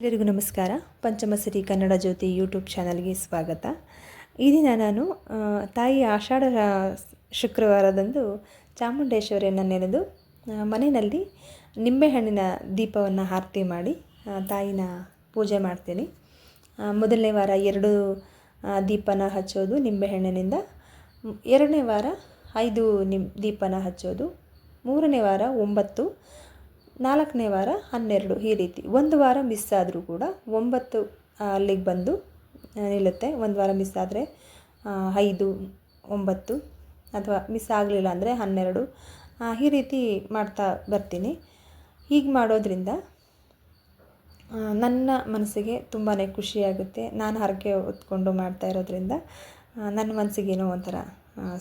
ಎಲ್ಲರಿಗೂ ನಮಸ್ಕಾರ. ಪಂಚಮಸರಿ ಕನ್ನಡ ಜ್ಯೋತಿ ಯೂಟ್ಯೂಬ್ ಚಾನಲ್ಗೆ ಸ್ವಾಗತ. ಈ ದಿನ ನಾನು ತಾಯಿ ಆಷಾಢ ಶುಕ್ರವಾರದಂದು ಚಾಮುಂಡೇಶ್ವರಿಯನ್ನು ನೆನೆದು ಮನೆಯಲ್ಲಿ ನಿಂಬೆಹಣ್ಣಿನ ದೀಪವನ್ನು ಆರತಿ ಮಾಡಿ ತಾಯಿನ ಪೂಜೆ ಮಾಡ್ತೀನಿ. ಮೊದಲನೇ ವಾರ ಎರಡು ದೀಪನ ಹಚ್ಚೋದು ನಿಂಬೆಹಣ್ಣಿನಿಂದ. ಎರಡನೇ ವಾರ ಐದು ನಿಮ್ ದೀಪನ ಹಚ್ಚೋದು. ಮೂರನೇ ವಾರ ಒಂಬತ್ತು ನಾಲ್ಕನೇ ವಾರ, ಹನ್ನೆರಡು, ಈ ರೀತಿ. ಒಂದು ವಾರ ಮಿಸ್ ಆದರೂ ಕೂಡ ಒಂಬತ್ತು ಅಲ್ಲಿಗೆ ಬಂದು ನಿಲ್ಲುತ್ತೆ. ಒಂದು ವಾರ ಮಿಸ್ ಆದರೆ ಐದು, ಒಂಬತ್ತು, ಅಥವಾ ಮಿಸ್ ಆಗಲಿಲ್ಲ ಅಂದರೆ ಹನ್ನೆರಡು. ಈ ರೀತಿ ಮಾಡ್ತಾ ಬರ್ತೀನಿ. ಹೀಗೆ ಮಾಡೋದ್ರಿಂದ ನನ್ನ ಮನಸ್ಸಿಗೆ ತುಂಬಾ ಖುಷಿಯಾಗುತ್ತೆ. ನಾನು ಹರಕೆ ಹೊತ್ಕೊಂಡು ಮಾಡ್ತಾ ಇರೋದ್ರಿಂದ ನನ್ನ ನನ್ನ ಮನಸ್ಸಿಗೇನೋ ಒಂಥರ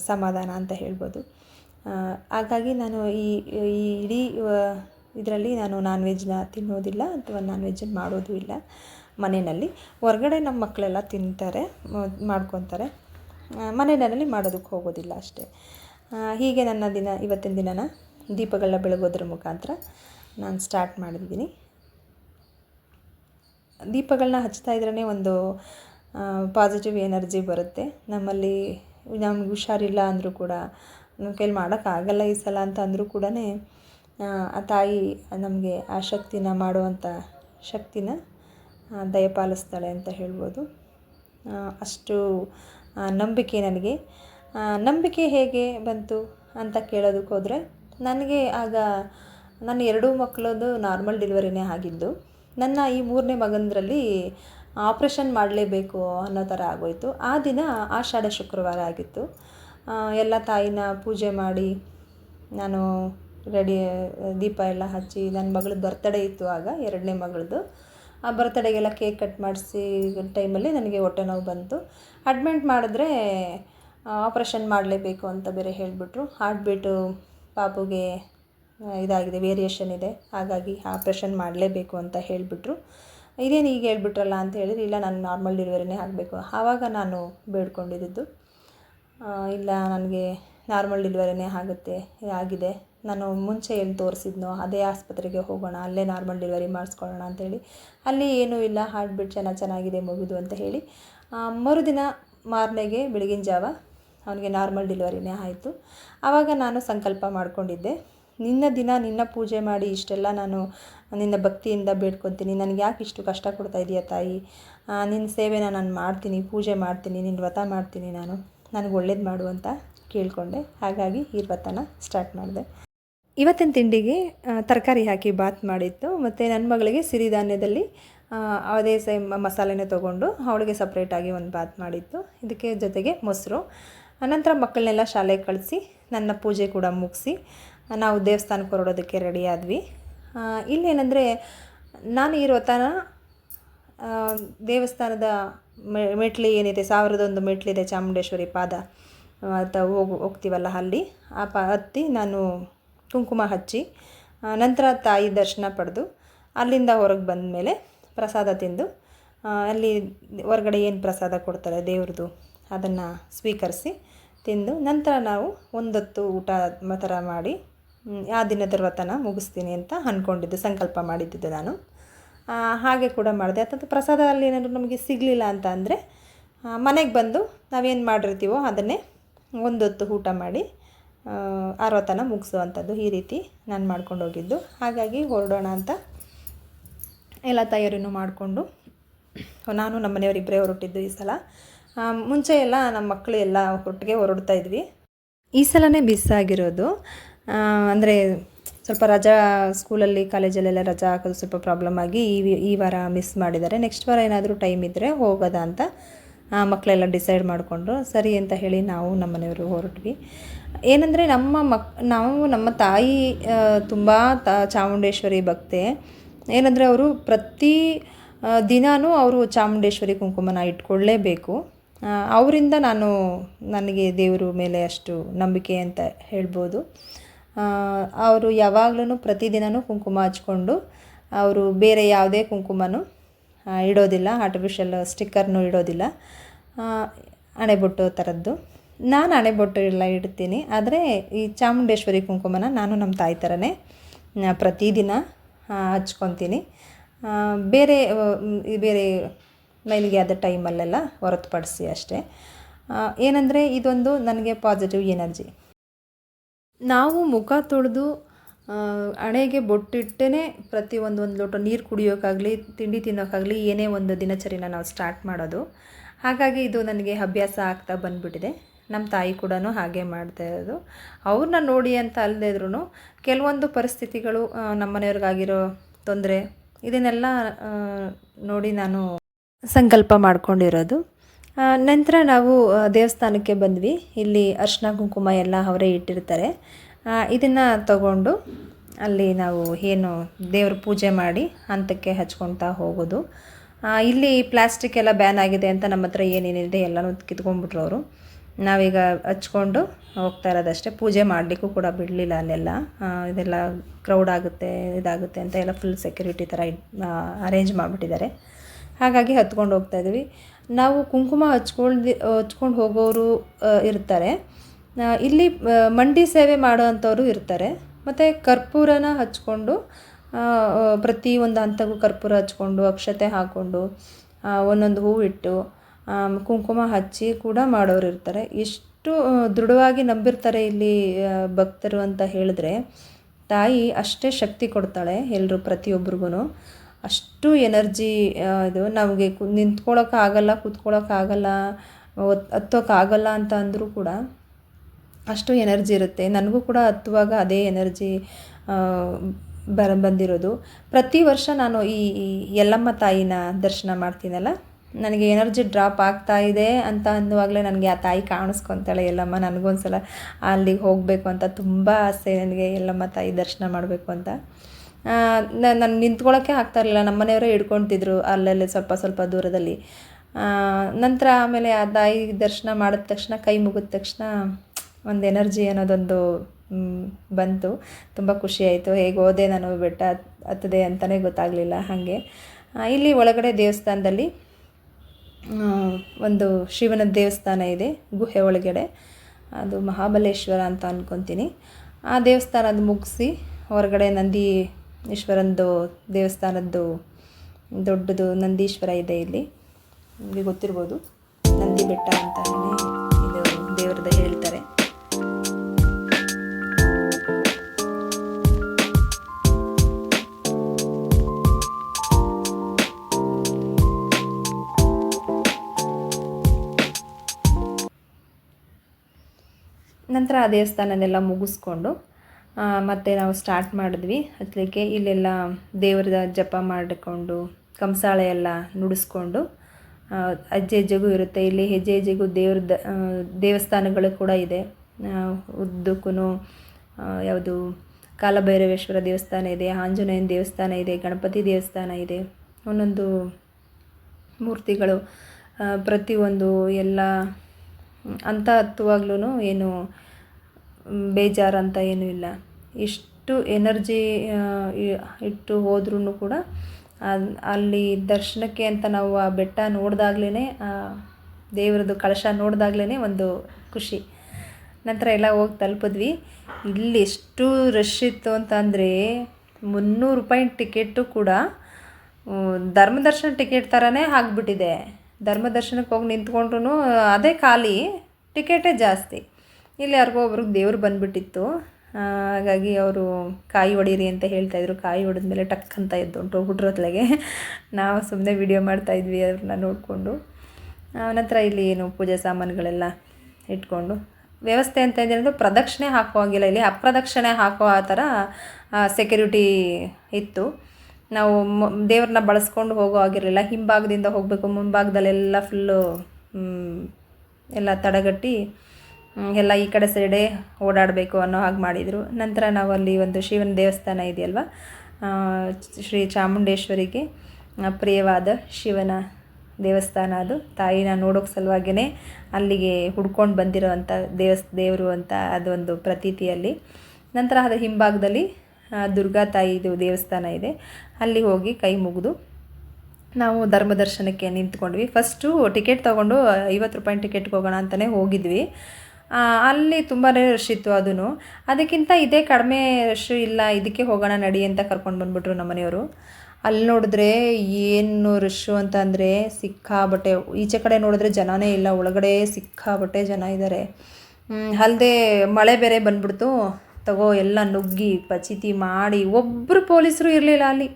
ಸಮಾಧಾನ ಅಂತ ಹೇಳ್ಬೋದು. ಹಾಗಾಗಿ ನಾನು ಈ ಈ, ಇಡೀ ಇದರಲ್ಲಿ ನಾನು ನಾನ್ ವೆಜ್ನ ತಿನ್ನೋದಿಲ್ಲ ಅಥವಾ ನಾನ್ ವೆಜ್ಜನ್ನು ಮಾಡೋದು ಇಲ್ಲ ಮನೆಯಲ್ಲಿ. ಹೊರ್ಗಡೆ ನಮ್ಮ ಮಕ್ಕಳೆಲ್ಲ ತಿಂತಾರೆ, ಮಾಡ್ಕೊತಾರೆ. ಮನೆಯಲ್ಲಿ ಮಾಡೋದಕ್ಕೆ ಹೋಗೋದಿಲ್ಲ ಅಷ್ಟೇ. ಹೀಗೆ ನನ್ನ ದಿನ, ಇವತ್ತಿನ ದಿನನ ದೀಪಗಳನ್ನ ಬೆಳಗೋದ್ರ ಮುಖಾಂತರ ನಾನು ಸ್ಟಾರ್ಟ್ ಮಾಡಿದ್ದೀನಿ. ದೀಪಗಳನ್ನ ಹಚ್ತಾ ಇದ್ರೇ ಒಂದು ಪಾಸಿಟಿವ್ ಎನರ್ಜಿ ಬರುತ್ತೆ. ನಮ್ಮಲ್ಲಿ ನಮ್ಗೆ ಹುಷಾರಿಲ್ಲ ಅಂದರೂ ಕೂಡ ನಮ್ಮ ಕೈಲಿ ಮಾಡೋಕ್ಕಾಗಲ್ಲ ಈ ಸಲ ಅಂತ ಅಂದರೂ ಕೂಡ ಆ ತಾಯಿ ನಮಗೆ ಆ ಶಕ್ತಿನ ಮಾಡುವಂಥ ಶಕ್ತಿನ ದಯಪಾಲಿಸ್ತಾಳೆ ಅಂತ ಹೇಳ್ಬೋದು. ಅಷ್ಟು ನಂಬಿಕೆ ನನಗೆ. ನಂಬಿಕೆ ಹೇಗೆ ಬಂತು ಅಂತ ಕೇಳೋದಕ್ಕೆ ಹೋದರೆ, ನನಗೆ ಆಗ ನನ್ನ ಎರಡೂ ಮಕ್ಕಳದು ನಾರ್ಮಲ್ ಡೆಲಿವರಿನೇ ಆಗಿದ್ದು, ನನ್ನ ಈ ಮೂರನೇ ಮಗಂದ್ರಲ್ಲಿ ಆಪ್ರೇಷನ್ ಮಾಡಲೇಬೇಕು ಅನ್ನೋ ಥರ ಆಗೋಯಿತು. ಆ ದಿನ ಆಷಾಢ ಶುಕ್ರವಾರ ಆಗಿತ್ತು. ಎಲ್ಲ ತಾಯಿನ ಪೂಜೆ ಮಾಡಿ, ನಾನು ರೆಡಿ ದೀಪ ಎಲ್ಲ ಹಚ್ಚಿ ನನ್ನ ಮಗಳದ್ದು ಬರ್ತಡೇ ಇತ್ತು ಆಗ ಎರಡನೇ ಮಗಳದ್ದು. ಆ ಬರ್ತಡೇಗೆಲ್ಲ ಕೇಕ್ ಕಟ್ ಮಾಡಿಸಿ ಟೈಮಲ್ಲಿ ನನಗೆ ಹೊಟ್ಟೆ ನೋವು ಬಂತು. ಅಡ್ಮಿಂಟ್ ಮಾಡಿದ್ರೆ ಆಪ್ರೇಷನ್ ಮಾಡಲೇಬೇಕು ಅಂತ ಬೇರೆ ಹೇಳಿಬಿಟ್ರು. ಹಾರ್ಟ್ಬೀಟು ಪಾಪುಗೆ ಆ, ಇದಾಗಿದೆ ವೇರಿಯೇಷನ್ ಇದೆ. ಹಾಗಾಗಿ ಆಪ್ರೇಷನ್ ಮಾಡಲೇಬೇಕು ಅಂತ ಹೇಳಿಬಿಟ್ರು. ಇದೇನು ಈಗ ಹೇಳ್ಬಿಟ್ರಲ್ಲ ಅಂತ ಹೇಳಿದ್ರೆ ಇಲ್ಲ ನಾನು ನಾರ್ಮಲ್ ಡೆಲಿವರಿನೇ ಆಗಬೇಕು. ಆವಾಗ ನಾನು ಬೇಡ್ಕೊಂಡಿದ್ದು ಇಲ್ಲ ನನಗೆ ನಾರ್ಮಲ್ ಡೆಲಿವರಿನೇ ಆಗುತ್ತೆ ಆಗಿದೆ. ನಾನು ಮುಂಚೆ ಎಲ್ಲಿ ತೋರಿಸಿದ್ನೋ ಅದೇ ಆಸ್ಪತ್ರೆಗೆ ಹೋಗೋಣ, ಅಲ್ಲೇ ನಾರ್ಮಲ್ ಡೆಲಿವರಿ ಮಾಡಿಸ್ಕೊಳ್ಳೋಣ ಅಂತೇಳಿ ಅಲ್ಲಿ ಏನೂ ಇಲ್ಲ ಹಾರ್ಟ್ ಬೀಟ್ ಚೆನ್ನಾಗಿ ಚೆನ್ನಾಗಿದೆ, ಮಗುದು ಅಂತ ಹೇಳಿ ಮರುದಿನ ಮಾರನೆಗೆ ಬೆಳಗಿನ ಜಾವ ಅವನಿಗೆ ನಾರ್ಮಲ್ ಡೆಲಿವರಿನೇ ಆಯಿತು. ಆವಾಗ ನಾನು ಸಂಕಲ್ಪ ಮಾಡಿಕೊಂಡಿದ್ದೆ. ನಿನ್ನ ದಿನ, ನಿನ್ನ ಪೂಜೆ ಮಾಡಿ ಇಷ್ಟೆಲ್ಲ ನಾನು ನಿನ್ನ ಭಕ್ತಿಯಿಂದ ಬೇಡ್ಕೊತೀನಿ, ನನಗೆ ಯಾಕೆ ಇಷ್ಟು ಕಷ್ಟ ಕೊಡ್ತಾ ಇದೆಯಾ ತಾಯಿ? ನಿನ್ನ ಸೇವೆನ ನಾನು ಮಾಡ್ತೀನಿ, ಪೂಜೆ ಮಾಡ್ತೀನಿ, ನಿನ್ನ ವ್ರತ ಮಾಡ್ತೀನಿ ನಾನು, ನನಗೆ ಒಳ್ಳೇದು ಮಾಡು ಅಂತ ಕೇಳಿಕೊಂಡೆ. ಹಾಗಾಗಿ ಈ ವ್ರತನ ಸ್ಟಾರ್ಟ್ ಮಾಡಿದೆ. ಇವತ್ತಿನ ತಿಂಡಿಗೆ ತರಕಾರಿ ಹಾಕಿ ಬಾತ್ ಮಾಡಿತ್ತು. ಮತ್ತು ನನ್ನ ಮಗಳಿಗೆ ಸಿರಿಧಾನ್ಯದಲ್ಲಿ ಅದೇ ಸೇಮ್ ಮಸಾಲೆನೇ ತೊಗೊಂಡು ಅವಳಿಗೆ ಸಪ್ರೇಟಾಗಿ ಒಂದು ಬಾತ್ ಮಾಡಿತ್ತು. ಇದಕ್ಕೆ ಜೊತೆಗೆ ಮೊಸರು. ಅನಂತರ ಮಕ್ಕಳನ್ನೆಲ್ಲ ಶಾಲೆಗೆ ಕಳಿಸಿ ನನ್ನ ಪೂಜೆ ಕೂಡ ಮುಗಿಸಿ ನಾವು ದೇವಸ್ಥಾನಕ್ಕೆ ಹೊರಡೋದಕ್ಕೆ ರೆಡಿ ಆದ್ವಿ. ಇಲ್ಲೇನೆಂದರೆ ನಾನು ಈ ಆ, ದೇವಸ್ಥಾನದ ಮೆಟ್ಲಿ ಏನಿದೆ ಸಾವಿರದೊಂದು ಮೆಟ್ಲಿದೆ ಚಾಮುಂಡೇಶ್ವರಿ ಪಾದ. ಹೋಗು ಹೋಗ್ತೀವಲ್ಲ ಅಲ್ಲಿ ಆ ಪ ಹತ್ತಿ ನಾನು ಕುಂಕುಮ ಹಚ್ಚಿ ನಂತರ ತಾಯಿ ದರ್ಶನ ಪಡೆದು ಅಲ್ಲಿಂದ ಹೊರಗೆ ಬಂದ ಮೇಲೆ ಪ್ರಸಾದ ತಿಂದು ಅಲ್ಲಿ ಹೊರಗಡೆ ಏನು ಪ್ರಸಾದ ಕೊಡ್ತಾರೆ ದೇವ್ರದ್ದು ಅದನ್ನು ಸ್ವೀಕರಿಸಿ ತಿಂದು ನಂತರ ನಾವು ಒಂದೊತ್ತು ಊಟ ಥರ ಮಾಡಿ ಆ ದಿನದ ವ್ರತನ ಮುಗಿಸ್ತೀನಿ ಅಂತ ಅಂದ್ಕೊಂಡಿದ್ದು ಸಂಕಲ್ಪ ಮಾಡಿದ್ದಿದ್ದು ನಾನು. ಹಾಗೆ ಕೂಡ ಮಾಡಿದೆ. ಅಥವಾ ಪ್ರಸಾದ ಅಲ್ಲಿ ಏನಾದರೂ ನಮಗೆ ಸಿಗಲಿಲ್ಲ ಅಂತ ಅಂದರೆ ಮನೆಗೆ ಬಂದು ನಾವೇನು ಮಾಡಿರ್ತೀವೋ ಅದನ್ನೇ ಒಂದೊತ್ತು ಊಟ ಮಾಡಿ ಆ, ಆ ವ್ರತನ ಮುಗಿಸುವಂಥದ್ದು ಈ ರೀತಿ ನಾನು ಮಾಡ್ಕೊಂಡು ಹೋಗಿದ್ದು. ಹಾಗಾಗಿ ಹೊರಡೋಣ ಅಂತ ಎಲ್ಲ ತಯಾರಿನೂ ಮಾಡಿಕೊಂಡು ನಾನು ನಮ್ಮ ಮನೆಯವರಿಬ್ಬರೇ ಹೊರಟಿದ್ದು ಈ ಸಲ. ಮುಂಚೆ ಎಲ್ಲ ನಮ್ಮ ಮಕ್ಕಳು ಎಲ್ಲ ಒಟ್ಟಿಗೆ ಹೊರಡ್ತಾ ಇದ್ವಿ. ಈ ಸಲನೇ ಬಿಸ್ಸಾಗಿರೋದು ಅಂದರೆ ಸ್ವಲ್ಪ ರಜಾ ಸ್ಕೂಲಲ್ಲಿ ಕಾಲೇಜಲ್ಲೆಲ್ಲ ರಜಾ ಹಾಕೋದು ಸ್ವಲ್ಪ ಪ್ರಾಬ್ಲಮ್ ಆಗಿ ಈ ಈ ವಾರ ಮಿಸ್ ಮಾಡಿದ್ದಾರೆ. ನೆಕ್ಸ್ಟ್ ವಾರ ಏನಾದರೂ ಟೈಮ್ ಇದ್ದರೆ ಹೋಗೋದಾ ಅಂತ ಮಕ್ಕಳೆಲ್ಲ ಡಿಸೈಡ್ ಮಾಡಿಕೊಂಡ್ರು ಸರಿ ಅಂತ ಹೇಳಿ ನಾವು ನಮ್ಮ ಮನೆಯವರು ಹೊರಟ್ವಿ. ಏನಂದರೆ ನಮ್ಮ ಮಕ್ ನಾವು ನಮ್ಮ ತಾಯಿ ತುಂಬ ತ ಚಾಮುಂಡೇಶ್ವರಿ ಭಕ್ತೆ. ಏನಂದರೆ ಅವರು ಪ್ರತಿ ಆ, ದಿನಾನೂ ಅವರು ಚಾಮುಂಡೇಶ್ವರಿ ಕುಂಕುಮನ ಇಟ್ಕೊಳ್ಳೇಬೇಕು. ಅವರಿಂದ ನಾನು ನನಗೆ ದೇವರು ಮೇಲೆ ಅಷ್ಟು ನಂಬಿಕೆ ಅಂತ ಹೇಳ್ಬೋದು. ಅವರು ಯಾವಾಗಲೂ ಪ್ರತಿದಿನವೂ ಕುಂಕುಮ ಹಚ್ಕೊಂಡು ಅವರು ಬೇರೆ ಯಾವುದೇ ಕುಂಕುಮನೂ ಆ, ಇಡೋದಿಲ್ಲ ಆರ್ಟಿಫಿಷಿಯಲ್ ಸ್ಟಿಕ್ಕರ್ನೂ ಇಡೋದಿಲ್ಲ. ಹಣೆಬೊಟ್ಟು ಥರದ್ದು ನಾನು ಹಣೆಬೊಟ್ಟು ಎಲ್ಲ ಇಡ್ತೀನಿ. ಆದರೆ ಈ ಚಾಮುಂಡೇಶ್ವರಿ ಕುಂಕುಮನ ನಾನು ನಮ್ಮ ತಾಯಿ ಥರನೇ ಪ್ರತಿದಿನ ಹಚ್ಕೊತೀನಿ. ಬೇರೆ ಬೇರೆ ಮೈಲಿಗೆ ಆದ ಟೈಮಲ್ಲೆಲ್ಲ ಹೊರತುಪಡಿಸಿ ಅಷ್ಟೇ. ಏನಂದರೆ ಇದೊಂದು ನನಗೆ ಪಾಸಿಟಿವ್ ಎನರ್ಜಿ ನಾವು ಮುಖ ತೊಳೆದು ಹಣೆಗೆ ಬೊಟ್ಟಿಟ್ಟೇ ಪ್ರತಿ ಒಂದು ಒಂದು ಲೋಟ ನೀರು ಕುಡಿಯೋಕ್ಕಾಗಲಿ ತಿಂಡಿ ತಿನ್ನೋಕ್ಕಾಗಲಿ ಏನೇ ಒಂದು ದಿನಚರಿನ ನಾವು ಸ್ಟಾರ್ಟ್ ಮಾಡೋದು. ಹಾಗಾಗಿ ಇದು ನನಗೆ ಅಭ್ಯಾಸ ಆಗ್ತಾ ಬಂದುಬಿಟ್ಟಿದೆ. ನಮ್ಮ ತಾಯಿ ಕೂಡ ಹಾಗೆ ಮಾಡ್ತಾ ಇರೋದು. ಅವ್ರನ್ನ ನೋಡಿ ಅಂತ ಅಲ್ಲದೆ ಇದ್ರೂ ಕೆಲವೊಂದು ಪರಿಸ್ಥಿತಿಗಳು ನಮ್ಮ ಮನೆಯವ್ರಿಗಾಗಿರೋ ತೊಂದರೆ, ಇದನ್ನೆಲ್ಲ ನೋಡಿ ನಾನು ಸಂಕಲ್ಪ ಮಾಡ್ಕೊಂಡಿರೋದು. ನಂತರ ನಾವು ದೇವಸ್ಥಾನಕ್ಕೆ ಬಂದ್ವಿ. ಇಲ್ಲಿ ಅರ್ಶಿನ ಕುಂಕುಮ ಎಲ್ಲ ಅವರೇ ಇಟ್ಟಿರ್ತಾರೆ. ಇದನ್ನು ತಗೊಂಡು ಅಲ್ಲಿ ನಾವು ಏನು ದೇವ್ರ ಪೂಜೆ ಮಾಡಿ ಹಂತಕ್ಕೆ ಹಚ್ಕೊತಾ ಹೋಗೋದು. ಇಲ್ಲಿ ಪ್ಲಾಸ್ಟಿಕ್ ಎಲ್ಲ ಬ್ಯಾನ್ ಆಗಿದೆ ಅಂತ ನಮ್ಮ ಹತ್ರ ಏನೇನಿದೆ ಎಲ್ಲನೂ ಕಿತ್ಕೊಂಡ್ಬಿಟ್ರು ಅವರು. ನಾವೀಗ ಹಚ್ಕೊಂಡು ಹೋಗ್ತಾ ಇರೋದಷ್ಟೇ. ಪೂಜೆ ಮಾಡಲಿಕ್ಕೂ ಕೂಡ ಬಿಡಲಿಲ್ಲ ಅಲ್ಲೆಲ್ಲ. ಇದೆಲ್ಲ ಕ್ರೌಡ್ ಆಗುತ್ತೆ, ಇದಾಗುತ್ತೆ ಅಂತ ಎಲ್ಲ ಫುಲ್ ಸೆಕ್ಯೂರಿಟಿ ಥರ ಅರೇಂಜ್ ಮಾಡಿಬಿಟ್ಟಿದ್ದಾರೆ. ಹಾಗಾಗಿ ಹತ್ಕೊಂಡು ಹೋಗ್ತಾ ಇದ್ವಿ. ನಾವು ಕುಂಕುಮ ಹಚ್ಕೊಳ್ದಿ, ಹಚ್ಕೊಂಡು ಹೋಗೋರು ಇರ್ತಾರೆ. ಇಲ್ಲಿ ಮಂಡಿ ಸೇವೆ ಮಾಡೋವಂಥವ್ರು ಇರ್ತಾರೆ. ಮತ್ತು ಕರ್ಪೂರನ ಹಚ್ಕೊಂಡು ಪ್ರತಿ ಒಂದು ಹಂತಕ್ಕೂ ಕರ್ಪೂರ ಹಚ್ಕೊಂಡು, ಅಕ್ಷತೆ ಹಾಕ್ಕೊಂಡು ಒಂದೊಂದು ಹೂವು ಇಟ್ಟು ಕುಂಕುಮ ಹಚ್ಚಿ ಕೂಡ ಮಾಡೋರು ಇರ್ತಾರೆ. ಎಷ್ಟು ದೃಢವಾಗಿ ನಂಬಿರ್ತಾರೆ ಇಲ್ಲಿ ಭಕ್ತರು ಅಂತ ಹೇಳಿದ್ರೆ. ತಾಯಿ ಅಷ್ಟೇ ಶಕ್ತಿ ಕೊಡ್ತಾಳೆ ಎಲ್ಲರೂ ಪ್ರತಿಯೊಬ್ರಿಗೂ ಅಷ್ಟು ಎನರ್ಜಿ ಇದು ನಮಗೆ ನಿಂತ್ಕೊಳ್ಳೋಕ್ಕಾಗಲ್ಲ ಕೂತ್ಕೊಳ್ಳೋಕ್ಕಾಗಲ್ಲ ಒತ್, ಹತ್ತೋಕ್ಕಾಗಲ್ಲ ಅಂತ ಅಂದರೂ ಕೂಡ ಅಷ್ಟು ಎನರ್ಜಿ ಇರುತ್ತೆ. ನನಗೂ ಕೂಡ ಹತ್ತುವಾಗ ಅದೇ ಎನರ್ಜಿ ಬರ, ಬಂದಿರೋದು. ಪ್ರತಿ ವರ್ಷ ನಾನು ಈ ಯಲ್ಲಮ್ಮ ತಾಯಿನ ದರ್ಶನ ಮಾಡ್ತೀನಲ್ಲ? ನನಗೆ ಎನರ್ಜಿ ಡ್ರಾಪ್ ಆಗ್ತಾ ಇದೆ ಅಂತ ಅನ್ನುವಾಗಲೇ ನನಗೆ ಆ ತಾಯಿ ಕಾಣಿಸ್ಕೊತಾಳೆ, ಯಲ್ಲಮ್ಮ, ನನಗೊಂದ್ಸಲ ಅಲ್ಲಿಗೆ ಹೋಗಬೇಕು ಅಂತ ತುಂಬ ಆಸೆ ನನಗೆ ಎಲ್ಲಮ್ಮ ತಾಯಿ ದರ್ಶನ ಮಾಡಬೇಕು ಅಂತ. ನಾನು ನಿಂತ್ಕೊಳ್ಳೋಕ್ಕೆ ಆಗ್ತಾ ಇರಲಿಲ್ಲ. ನಮ್ಮ ಮನೆಯವರೇ ಹಿಡ್ಕೊಳ್ತಿದ್ರು ಅಲ್ಲಲ್ಲೇ ಸ್ವಲ್ಪ ಸ್ವಲ್ಪ ದೂರದಲ್ಲಿ. ನಂತರ ಆಮೇಲೆ ಆ ತಾಯಿ ದರ್ಶನ ಮಾಡಿದ ತಕ್ಷಣ, ಕೈ ಮುಗಿದ ತಕ್ಷಣ ಒಂದು ಎನರ್ಜಿ ಅನ್ನೋದೊಂದು ಬಂತು. ತುಂಬ ಖುಷಿ ಆಯಿತು. ಹೇಗೆ ಹೋದೆ ನಾನು ಬೆಟ್ಟ ಹತ್- ಹತ್ತದೆ ಅಂತಲೇ ಗೊತ್ತಾಗಲಿಲ್ಲ ಹಾಗೆ. ಇಲ್ಲಿ ಒಳಗಡೆ ದೇವಸ್ಥಾನದಲ್ಲಿ ಒಂದು ಶಿವನ ದೇವಸ್ಥಾನ ಇದೆ, ಗುಹೆ ಒಳಗಡೆ. ಅದು ಮಹಾಬಲೇಶ್ವರ ಅಂತ ಅಂದ್ಕೊತೀನಿ ಆ ದೇವಸ್ಥಾನದ ಮುಗಿಸಿ ಹೊರಗಡೆ ನಂದಿ ಈಶ್ವರಂದು ದೇವಸ್ಥಾನದ್ದು ದೊಡ್ಡದು ನಂದೀಶ್ವರ ಇದೆ ಇಲ್ಲಿ. ನಿಮಗೆ ಗೊತ್ತಿರ್ಬೋದು. ನಂದಿ ಬೆಟ್ಟ ಅಂತ ಇದು ದೇವ್ರದ್ದು ಹೇಳ್ತಾರೆ. ನಂತರ ಆ ದೇವಸ್ಥಾನನೆಲ್ಲ ಮುಗಿಸ್ಕೊಂಡು ಮತ್ತೆ ನಾವು ಸ್ಟಾರ್ಟ್ ಮಾಡಿದ್ವಿ. ಹತ್ತಲಿಕ್ಕೆ ಇಲ್ಲೆಲ್ಲ ದೇವರದ ಜಪ ಮಾಡಿಕೊಂಡು, ಕಂಸಾಳೆ ಎಲ್ಲ ನುಡಿಸ್ಕೊಂಡು ಅಜ್ಜೆ ಹೆಜ್ಜೆ ಹೆಜ್ಜೆಗೂ ಇರುತ್ತೆ. ಇಲ್ಲಿ ಹೆಜ್ಜೆ ಹೆಜ್ಜೆಗೂ ದೇವ್ರದ ದೇವಸ್ಥಾನಗಳು ಕೂಡ ಇದೆ. ಉದ್ದಕ್ಕೂ ಯಾವುದು ಕಾಲಭೈರವೇಶ್ವರ ದೇವಸ್ಥಾನ ಇದೆ, ಆಂಜನೇಯನ ದೇವಸ್ಥಾನ ಇದೆ, ಗಣಪತಿ ದೇವಸ್ಥಾನ ಇದೆ. ಒಂದೊಂದು ಮೂರ್ತಿಗಳು ಪ್ರತಿಯೊಂದು ಎಲ್ಲ ಅಂತ ಹತ್ತುವಾಗ್ಲೂ ಏನು ಬೇಜಾರು ಅಂತ ಏನೂ ಇಲ್ಲ. ಎಷ್ಟು ಎನರ್ಜಿ ಇಟ್ಟು ಹೋದ್ರೂ ಕೂಡ ಅಲ್- ಅಲ್ಲಿ ದರ್ಶನಕ್ಕೆ ಅಂತ ನಾವು ಆ ಬೆಟ್ಟ ನೋಡಿದಾಗ್ಲೇ ದೇವ್ರದ್ದು ಕಳಶ ನೋಡಿದಾಗ್ಲೇ ಒಂದು ಖುಷಿ. ನಂತರ ಎಲ್ಲ ಹೋಗಿ ತಲುಪಿದ್ವಿ. ಇಲ್ಲಿ ಎಷ್ಟು ರಶ್ ಇತ್ತು ಅಂತಂದರೆ ಮುನ್ನೂರು ರೂಪಾಯಿ ಟಿಕೆಟು ಕೂಡ ಧರ್ಮದರ್ಶನ ಟಿಕೆಟ್ ಥರನೇ ಆಗಿಬಿಟ್ಟಿದೆ. ಧರ್ಮದರ್ಶನಕ್ಕೆ ಹೋಗಿ ನಿಂತ್ಕೊಂಡ್ರು ಅದೇ ಖಾಲಿ, ಟಿಕೆಟೇ ಜಾಸ್ತಿ. ಇಲ್ಲಿ ಯಾರಿಗೋ ಒಬ್ರಿಗೆ ದೇವ್ರು ಬಂದುಬಿಟ್ಟಿತ್ತು. ಹಾಗಾಗಿ ಅವರು ಕಾಯಿ ಹೊಡೀರಿ ಅಂತ ಹೇಳ್ತಾ ಇದ್ರು. ಕಾಯಿ ಹೊಡೆದ್ಮೇಲೆ ಟಕ್ ಅಂತ ಎದ್ದು ಹೊಂಟೋಗ್ಬಿಟ್ರು ನಾವು ಸುಮ್ಮನೆ ವಿಡಿಯೋ ಮಾಡ್ತಾಯಿದ್ವಿ ಅವ್ರನ್ನ ನೋಡಿಕೊಂಡು. ನಂತರ ಇಲ್ಲಿ ಏನು ಪೂಜೆ ಸಾಮಾನುಗಳೆಲ್ಲ ಇಟ್ಕೊಂಡು. ವ್ಯವಸ್ಥೆ ಅಂತ ಏನಿರೋದು ಪ್ರದಕ್ಷಿಣೆ ಹಾಕೋ ಹಾಗಿಲ್ಲ. ಇಲ್ಲಿ ಅಪ್ರದಕ್ಷಿಣೆ ಹಾಕೋ ಆ ಥರ ಸೆಕ್ಯೂರಿಟಿ ಇತ್ತು. ನಾವು ದೇವ್ರನ್ನ ಬಳಸ್ಕೊಂಡು ಹೋಗೋ ಆಗಿರಲಿಲ್ಲ ಹಿಂಭಾಗದಿಂದ ಹೋಗಬೇಕು, ಮುಂಭಾಗದಲ್ಲೆಲ್ಲ ಫುಲ್ಲು ಎಲ್ಲ ತಡೆಗಟ್ಟಿ ಎಲ್ಲ ಈ ಕಡೆ ಸೈಡೆ ಓಡಾಡಬೇಕು ಅನ್ನೋ ಹಾಗೆ ಮಾಡಿದರು. ನಂತರ ನಾವು ಅಲ್ಲಿ ಒಂದು ಶಿವನ ದೇವಸ್ಥಾನ ಇದೆಯಲ್ವ? ಶ್ರೀ ಚಾಮುಂಡೇಶ್ವರಿಗೆ ಪ್ರಿಯವಾದ ಶಿವನ ದೇವಸ್ಥಾನ ಅದು. ತಾಯಿನ ನೋಡೋಕೆ ಸಲುವಾಗಿಯೇ ಅಲ್ಲಿಗೆ ಹುಡ್ಕೊಂಡು ಬಂದಿರೋವಂಥ ದೇವಸ್, ದೇವರು ಅಂತ ಅದೊಂದು ಪ್ರತೀತಿಯಲ್ಲಿ. ನಂತರ ಅದರ ಹಿಂಭಾಗದಲ್ಲಿ ದುರ್ಗಾ ತಾಯಿದು ದೇವಸ್ಥಾನ ಇದೆ. ಅಲ್ಲಿ ಹೋಗಿ ಕೈ ಮುಗಿದು ನಾವು ಧರ್ಮದರ್ಶನಕ್ಕೆ ನಿಂತ್ಕೊಂಡ್ವಿ. ಫಸ್ಟು ಟಿಕೆಟ್ ತೊಗೊಂಡು ಐವತ್ತು ರೂಪಾಯಿ ಟಿಕೆಟ್ಗೆ ಹೋಗೋಣ ಅಂತಲೇ ಹೋಗಿದ್ವಿ. ಅಲ್ಲಿ ತುಂಬಾ ರಶ್ ಇತ್ತು ಅದೂ ಅದಕ್ಕಿಂತ ಇದೇ ಕಡಿಮೆ ರಶ್ ಇಲ್ಲ, ಇದಕ್ಕೆ ಹೋಗೋಣ ನಡಿ ಅಂತ ಕರ್ಕೊಂಡು ಬಂದ್ಬಿಟ್ರು ನಮ್ಮ ಮನೆಯವರು ಅಲ್ಲಿ ನೋಡಿದ್ರೆ ಏನು ರಶ್ಶು ಅಂತ ಅಂದರೆ ಸಿಕ್ಕಾಬಟ್ಟೆ, ಈಚೆ ಕಡೆ ನೋಡಿದ್ರೆ ಜನನೇ ಇಲ್ಲ, ಒಳಗಡೆ ಸಿಕ್ಕಾಬಟ್ಟೆ ಜನ ಇದ್ದಾರೆ ಅಲ್ಲದೆ ಮಳೆ ಬೇರೆ ಬಂದ್ಬಿಡ್ತು. ತಗೋ ಎಲ್ಲ ನುಗ್ಗಿ, ಪಚಿತಿ ಮಾಡಿ ಒಬ್ಬರು ಪೊಲೀಸರು ಇರಲಿಲ್ಲ ಅಲ್ಲಿ.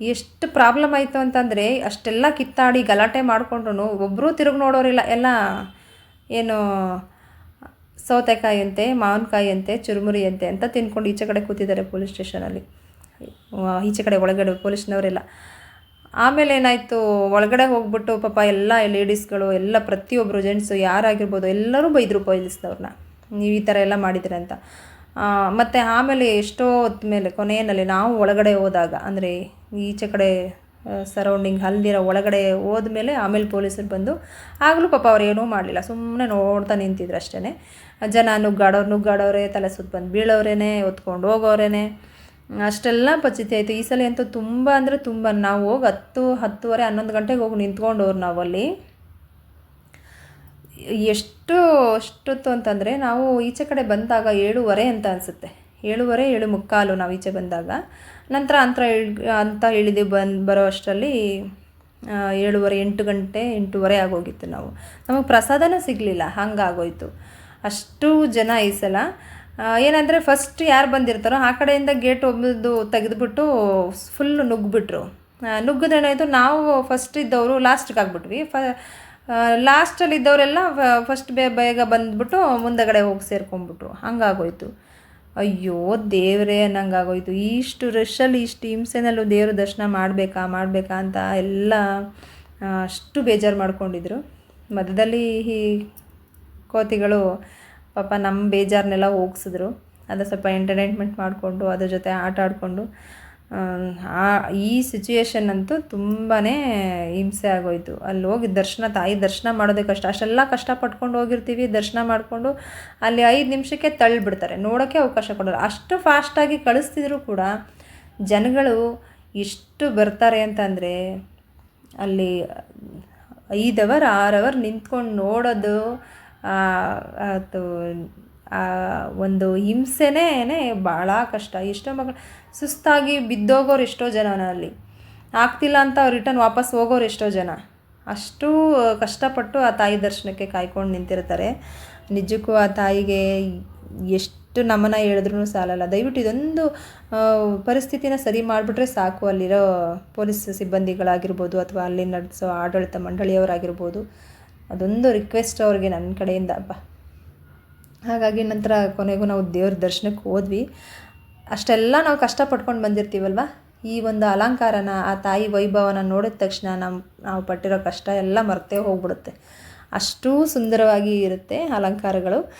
ಎಷ್ಟು ಪ್ರಾಬ್ಲಮ್ ಆಯಿತು ಅಂತಂದರೆ ಅಷ್ಟೆಲ್ಲ ಕಿತ್ತಾಡಿ ಗಲಾಟೆ ಮಾಡಿಕೊಂಡ್ರು ಒಬ್ಬರೂ ತಿರುಗಿ ನೋಡೋರಿಲ್ಲ. ಎಲ್ಲ ಏನು ಸೌತೆಕಾಯಿ ಅಂತೆ ಮಾವಿನಕಾಯಿ ಅಂತೆ ತಿನ್ಕೊಂಡು ಈಚೆ ಕಡೆ ಕೂತಿದ್ದಾರೆ ಪೊಲೀಸ್ ಸ್ಟೇಷನಲ್ಲಿ. ಈಚೆ ಕಡೆ ಒಳಗಡೆ ಪೊಲೀಸ್ನವರೆಲ್ಲ. ಆಮೇಲೆ ಏನಾಯಿತು, ಒಳಗಡೆ ಹೋಗ್ಬಿಟ್ಟು ಪಾಪ ಎಲ್ಲ ಲೇಡೀಸ್ಗಳು, ಎಲ್ಲ ಪ್ರತಿಯೊಬ್ಬರು ಜೆಂಟ್ಸು, ಯಾರಾಗಿರ್ಬೋದು, ಎಲ್ಲರೂ ಬೈದರು ಪೊಲೀಸ್ನವ್ರನ್ನ. ನೀವು ಈ ಥರ ಎಲ್ಲ ಮಾಡಿದ್ದೀರ ಅಂತ. ಮತ್ತು ಆಮೇಲೆ ಎಷ್ಟೋ ಹೊತ್ತ ಮೇಲೆ ಕೊನೆಯಲ್ಲಿ ನಾವು ಒಳಗಡೆ ಹೋದಾಗ, ಅಂದರೆ ಈಚೆ ಕಡೆ ಸರೌಂಡಿಂಗ್ ಅಲ್ಲಿರೋ ಒಳಗಡೆ ಹೋದ್ಮೇಲೆ ಆಮೇಲೆ ಪೊಲೀಸರು ಬಂದು ಆಗಲೂ ಪಾಪ ಅವ್ರು ಏನೂ ಮಾಡಲಿಲ್ಲ. ಸುಮ್ಮನೆ ನೋಡ್ತಾ ನಿಂತಿದ್ರು ಅಷ್ಟೇ ಜನ ನುಗ್ಗಾಡೋರು, ನುಗ್ಗಾಡೋರೆ, ತಲೆ ಸುತ್ತ ಬಂದು ಬೀಳೋರೇನೆ, ಹೊತ್ಕೊಂಡು ಹೋಗೋರೇನೆ. ಅಷ್ಟೆಲ್ಲ ಪರಿಸ್ಥಿತಿ ಆಯಿತು. ಈ ಸಲ ಅಂತೂ ತುಂಬ ಅಂದರೆ ತುಂಬ. ನಾವು ಹೋಗಿ ಹತ್ತು, ಹತ್ತುವರೆ, ಹನ್ನೊಂದು ಗಂಟೆಗೆ ಹೋಗಿ ನಿಂತ್ಕೊಂಡವ್ರು ನಾವು ಅಲ್ಲಿ ಎಷ್ಟು, ಅಷ್ಟೊತ್ತು ಅಂತಂದರೆ ನಾವು ಈಚೆ ಕಡೆ ಬಂದಾಗ ಏಳುವರೆ ಅಂತ ಅನಿಸುತ್ತೆ. ಏಳುವರೆ, ಏಳು ಮುಕ್ಕಾಲು ನಾವು ಈಚೆ ಬಂದಾಗ. ನಂತರ ಅಂತರ ಅಂತ ಇಳಿದು ಬಂದು ಬರೋ ಅಷ್ಟರಲ್ಲಿ ಏಳುವರೆ, ಎಂಟು ಗಂಟೆ, ಎಂಟೂವರೆ ಆಗೋಗಿತ್ತು ನಾವು. ನಮಗೆ ಪ್ರಸಾದನೂ ಸಿಗಲಿಲ್ಲ, ಹಂಗಾಗೋಯ್ತು. ಅಷ್ಟು ಜನ ಈ ಸಲ ಏನಂದರೆ ಫಸ್ಟ್ ಯಾರು ಬಂದಿರ್ತಾರೋ ಆ ಕಡೆಯಿಂದ ಗೇಟ್ ಒಬ್ಬದು ತೆಗೆದುಬಿಟ್ಟು ಫುಲ್ಲು ನುಗ್ಗಿಬಿಟ್ರು. ನುಗ್ಗಿದ್ರೇನಾಯಿತು ನಾವು ಫಸ್ಟ್ ಇದ್ದವರು ಲಾಸ್ಟಿಗೆ ಆಗ್ಬಿಟ್ವಿ. ಫ ಲಾಸ್ಟಲ್ಲಿ ಇದ್ದವರೆಲ್ಲ ಫಸ್ಟ್ ಬೇಗ ಬಂದುಬಿಟ್ಟು ಮುಂದಗಡೆ ಹೋಗಿ ಸೇರ್ಕೊಂಡ್ಬಿಟ್ರು. ಹಂಗಾಗೋಯ್ತು. ಅಯ್ಯೋ, ದೇವರೇ, ಅನ್ನಂಗಾಗೋಯ್ತು. ಇಷ್ಟು ರಷಲ್ಲಿ ಇಷ್ಟು ಹಿಂಸೆನಲ್ಲೂ ದೇವ್ರ ದರ್ಶನ ಮಾಡಬೇಕಾ ಮಾಡಬೇಕಾ ಅಂತ ಎಲ್ಲ ಅಷ್ಟು ಬೇಜಾರು ಮಾಡ್ಕೊಂಡಿದ್ರು. ಮಧ್ಯದಲ್ಲಿ ಈ ಕೋತಿಗಳು ಪಾಪ ನಮ್ಮ ಬೇಜಾರನ್ನೆಲ್ಲ ಹೋಗ್ಸಿದ್ರು. ಅದು ಸ್ವಲ್ಪ ಎಂಟರ್ಟೈನ್ಮೆಂಟ್ ಮಾಡಿಕೊಂಡು, ಅದ್ರ ಜೊತೆ ಆಟ ಆಡಿಕೊಂಡು. ಆ, ಈ ಸಿಚುಯೇಷನ್ ಅಂತೂ ತುಂಬಾ ಹಿಂಸೆ ಆಗೋಯಿತು. ಅಲ್ಲಿ ಹೋಗಿ ದರ್ಶನ, ತಾಯಿ ದರ್ಶನ ಮಾಡೋದೇ ಕಷ್ಟ. ಅಷ್ಟೆಲ್ಲ ಕಷ್ಟಪಟ್ಕೊಂಡು ಹೋಗಿರ್ತೀವಿ, ದರ್ಶನ ಮಾಡಿಕೊಂಡು ಅಲ್ಲಿ ಐದು ನಿಮಿಷಕ್ಕೆ ತಳ್ಳಿಬಿಡ್ತಾರೆ. ನೋಡೋಕ್ಕೆ ಅವಕಾಶ ಕೊಡೋರು ಅಷ್ಟು ಫಾಸ್ಟಾಗಿ ಕಳಿಸ್ತಿದ್ರು ಕೂಡ ಜನಗಳು ಎಷ್ಟು ಬರ್ತಾರೆ ಅಂತಂದರೆ ಅಲ್ಲಿ ಐದು ಅವರ್ ಆರು ಅವರ್ ನಿಂತ್ಕೊಂಡು ನೋಡೋದು ಅದು ಒಂದು ಹಿಂಸೆನೇ ಭಾಳ ಕಷ್ಟ. ಎಷ್ಟೋ ಮಕ್ಕಳು ಸುಸ್ತಾಗಿ ಬಿದ್ದೋಗೋರು ಎಷ್ಟೋ ಜನ ಅಲ್ಲಿ ಆಗ್ತಿಲ್ಲ ಅಂತ ರಿಟರ್ನ್ ವಾಪಸ್ ಹೋಗೋರು ಎಷ್ಟೋ ಜನ. ಅಷ್ಟು ಕಷ್ಟಪಟ್ಟು ಆ ತಾಯಿ ದರ್ಶನಕ್ಕೆ ಕಾಯ್ಕೊಂಡು ನಿಂತಿರ್ತಾರೆ. ನಿಜಕ್ಕೂ ಆ ತಾಯಿಗೆ ಎಷ್ಟು ನಮನ ಹೇಳಿದ್ರೂ ಸಾಲಲ್ಲ. ದಯವಿಟ್ಟು ಇದೊಂದು ಪರಿಸ್ಥಿತಿನ ಸರಿ ಮಾಡಿಬಿಟ್ರೆ ಸಾಕು. ಅಲ್ಲಿರೋ ಪೊಲೀಸ್ ಸಿಬ್ಬಂದಿಗಳಾಗಿರ್ಬೋದು ಅಥವಾ ಅಲ್ಲಿ ನಡೆಸೋ ಆಡಳಿತ ಮಂಡಳಿಯವರಾಗಿರ್ಬೋದು. ಅದೊಂದು ರಿಕ್ವೆಸ್ಟ್ ಅವ್ರಿಗೆ ನನ್ನ ಕಡೆಯಿಂದ. ಅಪ್ಪ ಹಾಗಾಗಿ ನಂತರ ಕೊನೆಗೂ ನಾವು ದೇವ್ರ ದರ್ಶನಕ್ಕೆ ಹೋದ್ವಿ. ಅಷ್ಟೆಲ್ಲ ನಾವು ಕಷ್ಟಪಟ್ಕೊಂಡು ಬಂದಿರ್ತೀವಲ್ವ? ಈ ಒಂದು ಅಲಂಕಾರನ, ಆ ತಾಯಿ ವೈಭವನ ನೋಡಿದ ತಕ್ಷಣ ನಮ್ಮ ನಾವು ಪಟ್ಟಿರೋ ಕಷ್ಟ ಎಲ್ಲ ಮರ್ತೇ ಹೋಗ್ಬಿಡುತ್ತೆ. ಅಷ್ಟೂ ಸುಂದರವಾಗಿ ಇರುತ್ತೆ ಅಲಂಕಾರಗಳು.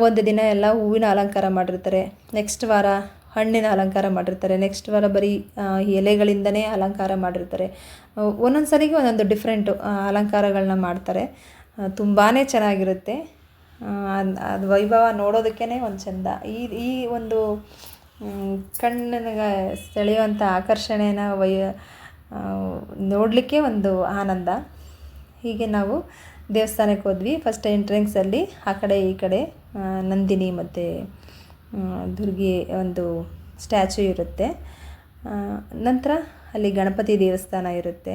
ಒಂದು ದಿನ ಎಲ್ಲ ಹೂವಿನ ಅಲಂಕಾರ ಮಾಡಿರ್ತಾರೆ. ನೆಕ್ಸ್ಟ್ ವಾರ ಹಣ್ಣಿನ ಅಲಂಕಾರ ಮಾಡಿರ್ತಾರೆ. ನೆಕ್ಸ್ಟ್ ವಾರ ಬರೀ ಎಲೆಗಳಿಂದನೇ ಅಲಂಕಾರ ಮಾಡಿರ್ತಾರೆ. ಒಂದೊಂದು ಸರಿಗೆ ಒಂದೊಂದು ಡಿಫ್ರೆಂಟು ಅಲಂಕಾರಗಳನ್ನ ಮಾಡ್ತಾರೆ. ತುಂಬಾ ಚೆನ್ನಾಗಿರುತ್ತೆ. ಅದು ವೈಭವ ನೋಡೋದಕ್ಕೇ ಒಂದು ಚೆಂದ. ಈ ಈ ಒಂದು ಕಣ್ಣಿಗೆ ಸೆಳೆಯುವಂಥ ಆಕರ್ಷಣೆನ ವೈ ನೋಡಲಿಕ್ಕೆ ಒಂದು ಆನಂದ. ಹೀಗೆ ನಾವು ದೇವಸ್ಥಾನಕ್ಕೆ ಹೋದ್ವಿ. ಫಸ್ಟ್ ಎಂಟ್ರೆನ್ಸಲ್ಲಿ ಆ ಕಡೆ ಈ ಕಡೆ ನಂದಿನಿ ಮತ್ತು ದುರ್ಗಿ ಒಂದು ಸ್ಟ್ಯಾಚು ಇರುತ್ತೆ. ನಂತರ ಅಲ್ಲಿ ಗಣಪತಿ ದೇವಸ್ಥಾನ ಇರುತ್ತೆ.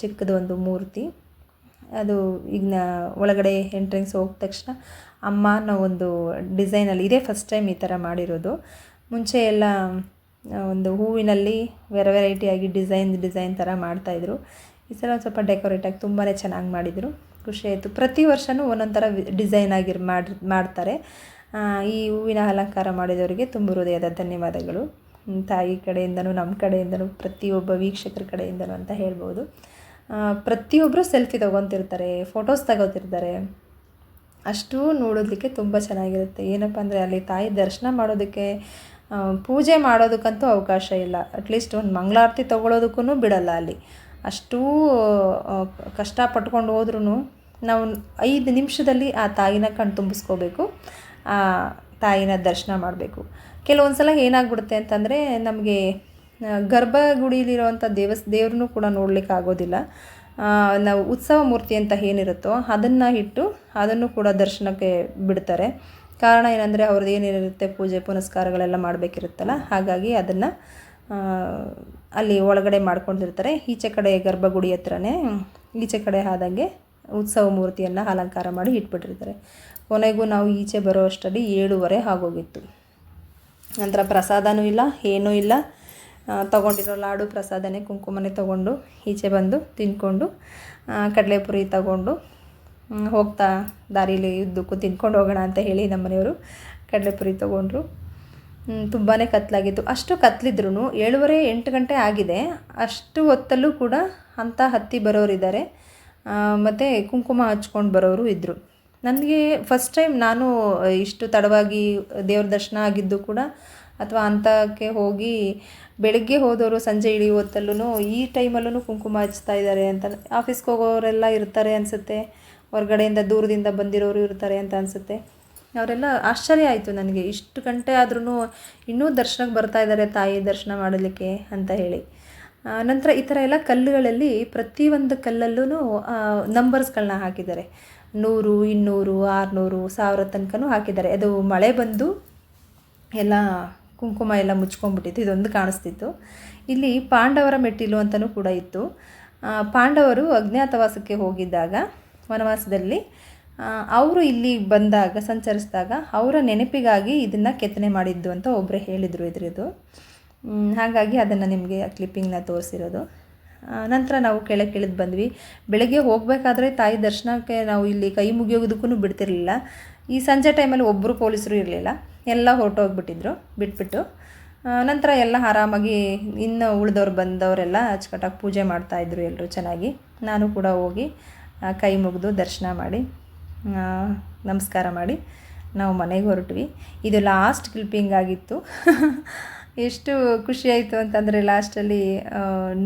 ಚಿಕ್ಕದು ಒಂದು ಮೂರ್ತಿ. ಅದು ಈಗ ಒಳಗಡೆ ಎಂಟ್ರೆನ್ಸ್ ಹೋದ ತಕ್ಷಣ ಅಮ್ಮ ಅನ್ನೋ ಒಂದು ಡಿಸೈನಲ್ಲಿ ಇದೇ ಫಸ್ಟ್ ಟೈಮ್ ಈ ಥರ ಮಾಡಿರೋದು. ಮುಂಚೆ ಎಲ್ಲ ಒಂದು ಹೂವಿನಲ್ಲಿ ವೆರ ವೆರೈಟಿಯಾಗಿ ಡಿಸೈನ್ ಡಿಸೈನ್ ಥರ ಮಾಡ್ತಾಯಿದ್ರು ಈ ಸಲ ಒಂದು ಸ್ವಲ್ಪ ಡೆಕೋರೇಟಾಗಿ ತುಂಬಾ ಚೆನ್ನಾಗಿ ಮಾಡಿದರು. ಖುಷಿ ಆಯಿತು. ಪ್ರತಿ ವರ್ಷವೂ ಒಂದೊಂದು ಥರ ಡಿಸೈನ್ ಆಗಿರ್ ಮಾಡಿ ಮಾಡ್ತಾರೆ. ಈ ಹೂವಿನ ಅಲಂಕಾರ ಮಾಡಿದವರಿಗೆ ತುಂಬ ಹೃದಯದ ಧನ್ಯವಾದಗಳು. ತಾಯಿ ಕಡೆಯಿಂದನೂ ನಮ್ಮ ಕಡೆಯಿಂದನೂ ಪ್ರತಿಯೊಬ್ಬ ವೀಕ್ಷಕರ ಕಡೆಯಿಂದನೂ ಅಂತ ಹೇಳ್ಬೋದು. ಪ್ರತಿಯೊಬ್ಬರು ಸೆಲ್ಫಿ ತೊಗೊತಿರ್ತಾರೆ, ಫೋಟೋಸ್ ತಗೋತಿರ್ತಾರೆ. ಅಷ್ಟು ನೋಡೋದಕ್ಕೆ ತುಂಬ ಚೆನ್ನಾಗಿರುತ್ತೆ. ಏನಪ್ಪ ಅಂದರೆ ಅಲ್ಲಿ ತಾಯಿ ದರ್ಶನ ಮಾಡೋದಕ್ಕೆ ಪೂಜೆ ಮಾಡೋದಕ್ಕಂತೂ ಅವಕಾಶ ಇಲ್ಲ. ಅಟ್ಲೀಸ್ಟ್ ಒಂದು ಮಂಗಳಾರತಿ ತೊಗೊಳೋದಕ್ಕೂ ಬಿಡಲ್ಲ ಅಲ್ಲಿ. ಅಷ್ಟೂ ಪಟ್ಕೊಂಡು ಹೋದ್ರೂ ನಾವು ಐದು ನಿಮಿಷದಲ್ಲಿ ಆ ತಾಯಿನ ಕಣ್ ತುಂಬಿಸ್ಕೋಬೇಕು, ಆ ತಾಯಿನ ದರ್ಶನ ಮಾಡಬೇಕು. ಕೆಲವೊಂದು ಸಲ ಏನಾಗ್ಬಿಡುತ್ತೆ ಅಂತಂದರೆ ನಮಗೆ ಗರ್ಭಗುಡಿಲಿರುವಂಥ ದೇವಸ್, ದೇವ್ರನ್ನೂ ಕೂಡ ನೋಡ್ಲಿಕ್ಕೆ ಆಗೋದಿಲ್ಲ ನಾವು ಉತ್ಸವ ಮೂರ್ತಿ ಅಂತ ಏನಿರುತ್ತೋ ಅದನ್ನು ಇಟ್ಟು ಅದನ್ನು ಕೂಡ ದರ್ಶನಕ್ಕೆ ಬಿಡ್ತಾರೆ. ಕಾರಣ ಏನಂದರೆ ಅವ್ರದ್ದು ಏನಿರುತ್ತೆ ಪೂಜೆ ಪುನಸ್ಕಾರಗಳೆಲ್ಲ ಮಾಡಬೇಕಿರುತ್ತಲ್ಲ, ಹಾಗಾಗಿ ಅದನ್ನು ಅಲ್ಲಿ ಒಳಗಡೆ ಮಾಡ್ಕೊಂಡಿರ್ತಾರೆ. ಈಚೆ ಕಡೆ ಗರ್ಭಗುಡಿ ಹತ್ರನೇ, ಈಚೆ ಕಡೆ ಆದಂಗೆ ಉತ್ಸವ ಮೂರ್ತಿಯನ್ನು ಅಲಂಕಾರ ಮಾಡಿ ಇಟ್ಬಿಟ್ಟಿರ್ತಾರೆ. ಕೊನೆಗೂ ನಾವು ಈಚೆ ಬರೋ ಅಷ್ಟರಲ್ಲಿ ಏಳುವರೆ ಆಗೋಗಿತ್ತು. ನಂತರ ಪ್ರಸಾದನೂ ಇಲ್ಲ, ಏನೂ ಇಲ್ಲ. ತೊಗೊಂಡಿರೋ ಲಾಡು ಪ್ರಸಾದನೇ ಕುಂಕುಮನೇ ತೊಗೊಂಡು ಈಚೆ ಬಂದು ತಿಂದ್ಕೊಂಡು ಕಡಲೆಪುರಿ ತಗೊಂಡು ಹೋಗ್ತಾ ದಾರೀಲಿ ಇದ್ದಕ್ಕೂ ತಿನ್ಕೊಂಡು ಹೋಗೋಣ ಅಂತ ಹೇಳಿ ನಮ್ಮನೆಯವರು ಕಡಲೆಪುರಿ ತೊಗೊಂಡ್ರು. ತುಂಬಾ ಕತ್ತಲಾಗಿತ್ತು ಅಷ್ಟು ಕತ್ಲಿದ್ರು ಏಳುವರೆ ಎಂಟು ಗಂಟೆ ಆಗಿದೆ. ಅಷ್ಟು ಹೊತ್ತಲ್ಲೂ ಕೂಡ ಅಂಥ ಹತ್ತಿ ಬರೋರಿದ್ದಾರೆ. ಮತ್ತು ಕುಂಕುಮ ಹಚ್ಕೊಂಡು ಬರೋರು ಇದ್ದರು ನನಗೆ ಫಸ್ಟ್ ಟೈಮ್ ನಾನು ಇಷ್ಟು ತಡವಾಗಿ ದೇವ್ರ ದರ್ಶನ ಆಗಿದ್ದು ಕೂಡ ಅಥವಾ ಅಂಥಕ್ಕೆ ಹೋಗಿ ಬೆಳಗ್ಗೆ ಹೋದವರು ಸಂಜೆ ಇಳಿ ಹೊತ್ತಲ್ಲೂ ಈ ಟೈಮಲ್ಲೂ ಕುಂಕುಮ ಹಚ್ತಾ ಇದ್ದಾರೆ ಅಂತ ಆಫೀಸ್ಗೆ ಹೋಗೋರೆಲ್ಲ ಇರ್ತಾರೆ ಅನಿಸುತ್ತೆ. ಹೊರಗಡೆಯಿಂದ ದೂರದಿಂದ ಬಂದಿರೋರು ಇರ್ತಾರೆ ಅಂತ ಅನಿಸುತ್ತೆ. ಅವರೆಲ್ಲ ಆಶ್ಚರ್ಯ ಆಯಿತು ನನಗೆ. ಇಷ್ಟು ಗಂಟೆ ಆದ್ರೂ ಇನ್ನೂ ದರ್ಶನಕ್ಕೆ ಬರ್ತಾ ಇದ್ದಾರೆ ತಾಯಿ ದರ್ಶನ ಮಾಡಲಿಕ್ಕೆ ಅಂತ ಹೇಳಿ. ನಂತರ ಈ ಥರ ಎಲ್ಲ ಕಲ್ಲುಗಳಲ್ಲಿ ಪ್ರತಿಯೊಂದು ಕಲ್ಲಲ್ಲೂ ನಂಬರ್ಸ್ಗಳನ್ನ ಹಾಕಿದ್ದಾರೆ. ನೂರು, ಇನ್ನೂರು, ಆರುನೂರು, ಸಾವಿರ ತನಕನೂ ಹಾಕಿದ್ದಾರೆ. ಅದು ಮಳೆ ಬಂದು ಎಲ್ಲ ಕುಂಕುಮ ಎಲ್ಲ ಮುಚ್ಕೊಂಡ್ಬಿಟ್ಟಿತ್ತು, ಇದೊಂದು ಕಾಣಿಸ್ತಿತ್ತು. ಇಲ್ಲಿ ಪಾಂಡವರ ಮೆಟ್ಟಿಲು ಅಂತಲೂ ಕೂಡ ಇತ್ತು. ಪಾಂಡವರು ಅಜ್ಞಾತವಾಸಕ್ಕೆ ಹೋಗಿದ್ದಾಗ, ವನವಾಸದಲ್ಲಿ ಅವರು ಇಲ್ಲಿ ಬಂದಾಗ, ಸಂಚರಿಸಿದಾಗ ಅವರ ನೆನಪಿಗಾಗಿ ಇದನ್ನು ಕೆತ್ತನೆ ಮಾಡಿದ್ದು ಅಂತ ಒಬ್ಬರೇ ಹೇಳಿದರು ಇದ್ರದ್ದು. ಹಾಗಾಗಿ ಅದನ್ನು ನಿಮಗೆ ಕ್ಲಿಪ್ಪಿಂಗ್ನ ತೋರಿಸಿರೋದು. ನಂತರ ನಾವು ಕೆಳಗೆ ಇಳಿದು ಬಂದ್ವಿ. ಬೆಳಗ್ಗೆ ಹೋಗಬೇಕಾದ್ರೆ ತಾಯಿ ದರ್ಶನಕ್ಕೆ ನಾವು ಇಲ್ಲಿ ಕೈ ಮುಗಿಯೋದಕ್ಕೂ ಬಿಡ್ತಿರಲಿಲ್ಲ. ಈ ಸಂಜೆ ಟೈಮಲ್ಲಿ ಒಬ್ಬರು ಪೊಲೀಸರು ಇರಲಿಲ್ಲ. ಎಲ್ಲ ಹೊರಟೋಗ್ಬಿಟ್ಟಿದ್ರು, ಬಿಟ್ಬಿಟ್ಟು. ನಂತರ ಎಲ್ಲ ಆರಾಮಾಗಿ ಇನ್ನು ಉಳಿದವ್ರು ಬಂದವರೆಲ್ಲ ಅಚ್ಚುಕಟ್ಟಾಗಿ ಪೂಜೆ ಮಾಡ್ತಾಯಿದ್ರು ಎಲ್ಲರೂ ಚೆನ್ನಾಗಿ. ನಾನು ಕೂಡ ಹೋಗಿ ಕೈ ಮುಗಿದು ದರ್ಶನ ಮಾಡಿ ನಮಸ್ಕಾರ ಮಾಡಿ, ನಾವು ಮನೆಗೆ ಹೊರಟ್ವಿ. ಇದು ಲಾಸ್ಟ್ ಕ್ಲಿಪ್ಪಿಂಗ್ ಆಗಿತ್ತು. ಎಷ್ಟು ಖುಷಿಯಾಯಿತು ಅಂತಂದರೆ ಲಾಸ್ಟಲ್ಲಿ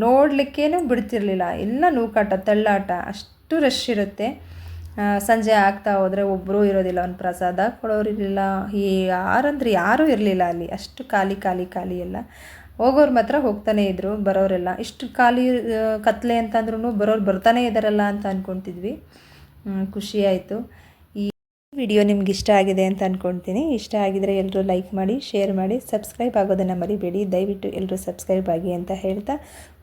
ನೋಡಲಿಕ್ಕೇನು ಬಿಡ್ತಿರಲಿಲ್ಲ. ಎಲ್ಲ ನೂಕಾಟ, ತಳ್ಳಾಟ, ಅಷ್ಟು ರಶ್ ಇರುತ್ತೆ. ಸಂಜೆ ಆಗ್ತಾ ಹೋದರೆ ಒಬ್ಬರೂ ಇರೋದಿಲ್ಲ, ಒಂದು ಪ್ರಸಾದ ಕೊಡೋರು ಇರಲಿಲ್ಲ ಈ ಯಾರಂದ್ರೆ ಯಾರೂ ಇರಲಿಲ್ಲ ಅಲ್ಲಿ. ಅಷ್ಟು ಖಾಲಿ ಖಾಲಿ ಖಾಲಿ ಎಲ್ಲ. ಹೋಗೋರು ಮಾತ್ರ ಹೋಗ್ತಾನೆ ಇದ್ದರು ಬರೋರೆಲ್ಲ. ಇಷ್ಟು ಖಾಲಿ ಕತ್ಲೆ ಅಂತಂದ್ರೂ ಬರೋರು ಬರ್ತಾನೆ ಇದ್ದಾರಲ್ಲ ಅಂತ ಅಂದ್ಕೊತಿದ್ವಿ ಖುಷಿಯಾಯಿತು ಈ ವಿಡಿಯೋ ನಿಮ್ಗೆ ಇಷ್ಟ ಆಗಿದೆ ಅಂತ ಅಂದ್ಕೊಳ್ತೀನಿ ಇಷ್ಟ ಆಗಿದರೆ ಎಲ್ಲರೂ ಲೈಕ್ ಮಾಡಿ, ಶೇರ್ ಮಾಡಿ. ಸಬ್ಸ್ಕ್ರೈಬ್ ಆಗೋದನ್ನು ಮರಿಬೇಡಿ. ದಯವಿಟ್ಟು ಎಲ್ಲರೂ ಸಬ್ಸ್ಕ್ರೈಬ್ ಆಗಿ ಅಂತ ಹೇಳ್ತಾ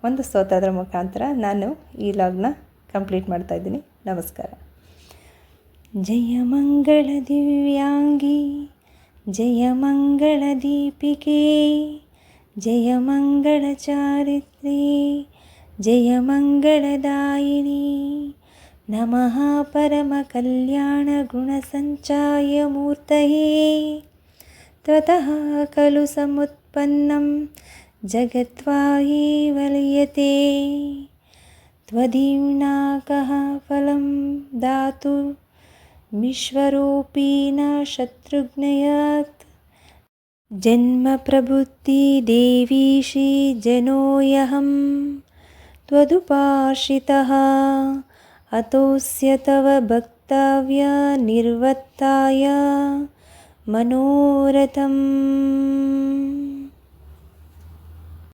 ಒಂದು ಸ್ತೋತ್ರದ ಮುಖಾಂತರ ನಾನು ಈ ಲಾಗ್ನ ಕಂಪ್ಲೀಟ್ ಮಾಡ್ತಾಯಿದ್ದೀನಿ ನಮಸ್ಕಾರ. जयमङ्गलदिव्याङ्गी जयमङ्गलदीपिके जयमङ्गलचारित्रे जयमङ्गलदायिनी नमः परमकल्याणगुणसञ्चायमूर्तये त्वतः खलु समुत्पन्नं जगत्वा हि वलयते। त्वदीम्ना कः फलं दातु विश्वरूपी न शत्रुघ्नयात्। जन्मप्रबुद्धिदेवीशी जनोऽयहं त्वदुपाश्रितः अतोऽस्य तव भक्तव्यनिर्वत्ताय मनोरथम्